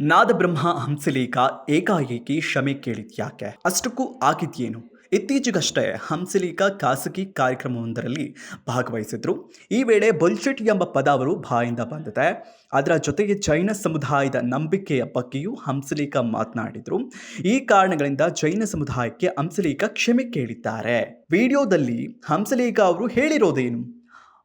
ನಾದಬ್ರಹ್ಮ ಹಂಸಲೇಖ ಏಕಾಏಕಿ ಕ್ಷಮೆ ಕೇಳಿದ್ಯಾಕೆ ಅಷ್ಟಕ್ಕೂ ಆಗಿದ್ಯೇನು ಇತ್ತೀಚೆಗಷ್ಟೇ ಹಂಸಲೇಖ ಖಾಸಗಿ ಕಾರ್ಯಕ್ರಮವೊಂದರಲ್ಲಿ ಭಾಗವಹಿಸಿದ್ರು. ಈ ವೇಳೆ ಬುಲ್ಶಿಟ್ ಎಂಬ ಪದ ಅವರು ಬಾಯಿಂದ ಬಂದಿದೆ. ಅದರ ಜೊತೆಗೆ ಜೈನ ಸಮುದಾಯದ ನಂಬಿಕೆಯ ಬಗ್ಗೆಯೂ ಹಂಸಲೇಖ ಮಾತನಾಡಿದ್ರು. ಈ ಕಾರಣಗಳಿಂದ ಜೈನ ಸಮುದಾಯಕ್ಕೆ ಹಂಸಲೇಖ ಕ್ಷಮೆ ಕೇಳಿದ್ದಾರೆ. ವಿಡಿಯೋದಲ್ಲಿ ಹಂಸಲೇಖ ಅವರು ಹೇಳಿರೋದೇನು?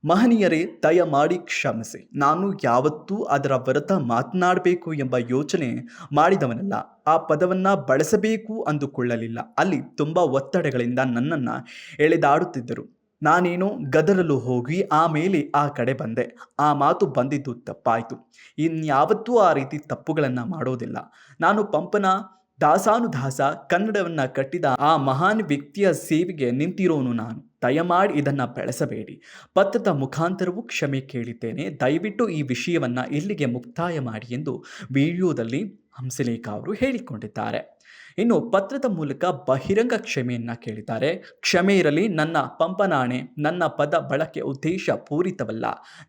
ಮಹನೀಯರೇ, ದಯಮಾಡಿ ಕ್ಷಮಿಸಿ. ನಾನು ಯಾವತ್ತೂ ಅದರ ವಿರುದ್ಧ ಮಾತನಾಡಬೇಕು ಎಂಬ ಯೋಚನೆ ಮಾಡಿದವನಲ್ಲ. ಆ ಪದವನ್ನು ಬಳಸಬೇಕು ಅಂದುಕೊಳ್ಳಲಿಲ್ಲ. ಅಲ್ಲಿ ತುಂಬ ಒತ್ತಡಗಳಿಂದ ನನ್ನನ್ನು ಎಳೆದಾಡುತ್ತಿದ್ದರು. ನಾನೇನೋ ಗದರಲು ಹೋಗಿ ಆಮೇಲೆ ಆ ಕಡೆ ಬಂದೆ. ಆ ಮಾತು ಬಂದಿದ್ದು ತಪ್ಪಾಯಿತು. ಇನ್ಯಾವತ್ತೂ ಆ ರೀತಿ ತಪ್ಪುಗಳನ್ನು ಮಾಡೋದಿಲ್ಲ. ನಾನು ಪಂಪನ, ದಾಸಾನುದಾಸ ಕನ್ನಡವನ್ನು ಕಟ್ಟಿದ ಆ ಮಹಾನ್ ವ್ಯಕ್ತಿಯ ಸೇವೆಗೆ ನಿಂತಿರೋನು ನಾನು. ದಯಮಾಡಿ ಇದನ್ನು ಬೆಳೆಸಬೇಡಿ. ಪತ್ರದ ಮುಖಾಂತರವೂ ಕ್ಷಮೆ ಕೇಳಿದ್ದೇನೆ. ದಯವಿಟ್ಟು ಈ ವಿಷಯವನ್ನು ಇಲ್ಲಿಗೆ ಮುಕ್ತಾಯ ಮಾಡಿ ಎಂದು ವಿಡಿಯೋದಲ್ಲಿ ಹಂಸಲೇಖ ಅವರು ಹೇಳಿಕೊಂಡಿದ್ದಾರೆ. ಇನ್ನು ಪತ್ರದ ಮೂಲಕ ಬಹಿರಂಗ ಕ್ಷಮೆಯನ್ನ ಕೇಳಿದ್ದಾರೆ. ಕ್ಷಮೆ ಇರಲಿ, ನನ್ನ ಪಂಪನಾಣೆ, ನನ್ನ ಪದ ಬಳಕೆ ಉದ್ದೇಶ ಪೂರಿತವಲ್ಲ.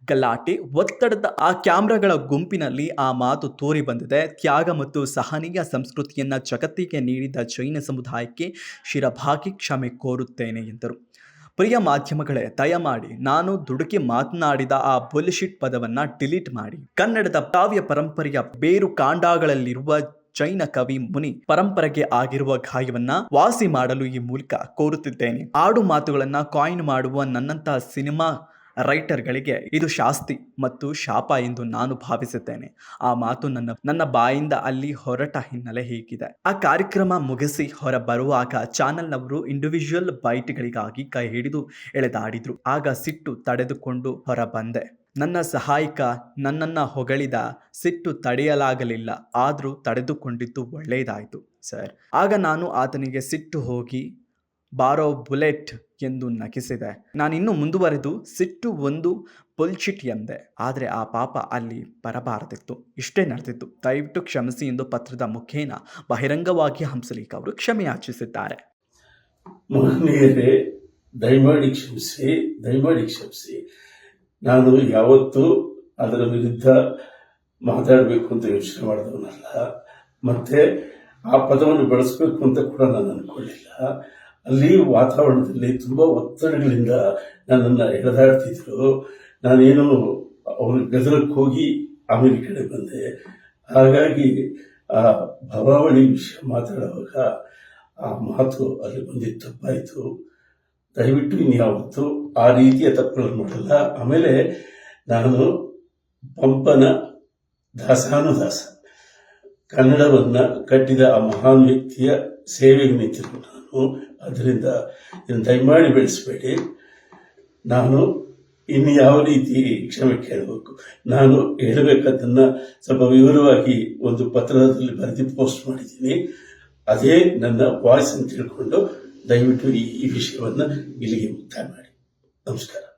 ಗಲಾಟೆ, ಒತ್ತಡದ ಆ ಕ್ಯಾಮ್ರಾಗಳ ಗುಂಪಿನಲ್ಲಿ ಆ ಮಾತು ತೋರಿ ಬಂದಿದೆ. ತ್ಯಾಗ ಮತ್ತು ಸಹನೀಯ ಸಂಸ್ಕೃತಿಯನ್ನ ಜಗತ್ತಿಗೆ ನೀಡಿದ ಜೈನ ಸಮುದಾಯಕ್ಕೆ ಶಿರಭಾಗಿ ಕ್ಷಮೆ ಕೋರುತ್ತೇನೆ ಎಂದರು. ಪ್ರಿಯ ಮಾಧ್ಯಮಗಳೇ, ದಯಮಾಡಿ ನಾನು ದುಡುಕಿ ಮಾತನಾಡಿದ ಆ ಬುಲ್ಶಿಟ್ ಪದವನ್ನ ಡಿಲೀಟ್ ಮಾಡಿ. ಕನ್ನಡದ ಕಾವ್ಯ ಪರಂಪರೆಯ ಬೇರು ಕಾಂಡಗಳಲ್ಲಿರುವ ಜೈನ ಕವಿ ಮುನಿ ಪರಂಪರೆಗೆ ಆಗಿರುವ ಗಾಯವನ್ನ ವಾಸಿ ಮಾಡಲು ಈ ಮೂಲಕ ಕೋರುತ್ತಿದ್ದೇನೆ. ಆಡು ಮಾತುಗಳನ್ನ ಕಾಯಿನ್ ಮಾಡುವ ನನ್ನಂತಹ ಸಿನಿಮಾ ರೈಟರ್ಗಳಿಗೆ ಇದು ಶಾಸ್ತಿ ಮತ್ತು ಶಾಪ ಎಂದು ನಾನು ಭಾವಿಸುತ್ತೇನೆ. ಆ ಮಾತು ನನ್ನ ನನ್ನ ಬಾಯಿಂದ ಅಲ್ಲಿ ಹೊರಟ ಹಿನ್ನೆಲೆ ಹೀಗಿದೆ. ಆ ಕಾರ್ಯಕ್ರಮ ಮುಗಿಸಿ ಹೊರ ಬರುವಾಗ ಚಾನೆಲ್ನವರು ಇಂಡಿವಿಜುವಲ್ ಬೈಟ್ಗಳಿಗಾಗಿ ಕೈ ಹಿಡಿದು ಎಳೆದಾಡಿದ್ರು. ಆಗ ಸಿಟ್ಟು ತಡೆದುಕೊಂಡು ಹೊರ ಬಂದೆ ನನ್ನ ಸಹಾಯಕ, ನನ್ನನ್ನು ಹೊಗಳಿದ ಸಿಟ್ಟು ತಡೆಯಲಾಗಲಿಲ್ಲ. ಆದರೂ ತಡೆದುಕೊಂಡಿದ್ದು ಒಳ್ಳೆಯದಾಯಿತು, ಸರ್. ಆಗ ನಾನು ಆತನಿಗೆ ಸಿಟ್ಟು ಹೋಗಿ, ಬಾರೋ ಬುಲೆಟ್ ಎಂದು ನಕಿಸಿದೆ ನಾನಿನ್ನು ಮುಂದುವರೆದು ಸಿಟ್ಟು ಒಂದು ಪುಲ್ಚಿಟ್ ಎಂದೆ. ಆದರೆ ಆ ಪಾಪ ಅಲ್ಲಿ ಬರಬಾರದಿತ್ತು. ಇಷ್ಟೇ ನಡೆದಿತ್ತು. ದಯವಿಟ್ಟು ಕ್ಷಮಿಸಿ ಎಂದು ಪತ್ರದ ಮುಖೇನ ಬಹಿರಂಗವಾಗಿ ಹಂಸಲೇಖ ಅವರು ಕ್ಷಮೆಯಾಚಿಸಿದ್ದಾರೆ ಮಹನೀಯರೇ, ದಯಮಾಡಿ ಕ್ಷಮಿಸಿ ದಯಮಾಡಿ ಕ್ಷಮಿಸಿ. ನಾನು ಯಾವತ್ತೂ ಅದರ ವಿರುದ್ಧ ಮಾತಾಡಬೇಕು ಅಂತ ಯೋಚನೆ ಮಾಡಿದವನಲ್ಲ. ಮತ್ತೆ ಆ ಪದವನ್ನು ಬಳಸಬೇಕು ಅಂತ ಕೂಡ ನಾನು ಅನ್ಕೊಳ್ಳಿಲ್ಲ ಅಲ್ಲಿ ವಾತಾವರಣದಲ್ಲಿ ತುಂಬ ಒತ್ತಡಗಳಿಂದ ನನ್ನನ್ನು ಎಳೆದಾಡ್ತಿದ್ರು. ನಾನೇನು ಅವ್ರ ಗದರಕ್ಕೆ ಹೋಗಿ ಆಮೇಲೆ ಕಡೆ ಬಂದೆ. ಹಾಗಾಗಿ ಆ ಭವಾವಳಿ ವಿಷಯ ಮಾತಾಡುವಾಗ ಆ ಮಾತು ಅಲ್ಲಿ ಬಂದಿದ್ದು ತಪ್ಪಾಯಿತು. ದಯವಿಟ್ಟು ಇನ್ಯಾವತ್ತು ಆ ರೀತಿಯ ತಪ್ಪುಗಳನ್ನು ಮಾಡಲ್ಲ. ಆಮೇಲೆ ನಾನು ಪಂಪನ ದಾಸಾನುದಾಸ ಕನ್ನಡವನ್ನು ಕಟ್ಟಿದ ಆ ಮಹಾನ್ ವ್ಯಕ್ತಿಯ ಸೇವೆಗೆ ನಿಂತಿರುವ ನಾನು ಅದರಿಂದ ಇದನ್ನು ದಯಮಾಡಿ ಬೆಳೆಸಬೇಡಿ. ನಾನು ಇನ್ನು ಯಾವ ರೀತಿ ಕ್ಷಮೆ ಕೇಳಬೇಕು? ನಾನು ಹೇಳಬೇಕಾದನ್ನ ಸ್ವಲ್ಪ ವಿವರವಾಗಿ ಒಂದು ಪತ್ರದಲ್ಲಿ ಬರೆದು ಪೋಸ್ಟ್ ಮಾಡಿದ್ದೀನಿ. ಅದೇ ನನ್ನ ವಾಯ್ಸ್ ಅಂತ ತಿಳ್ಕೊಂಡು ದಯವಿಟ್ಟು ಈ ವಿಷಯವನ್ನು ಇಲ್ಲಿಗೆ ಮುಕ್ತಾಯ ಮಾಡಿ. ನಮಸ್ಕಾರ.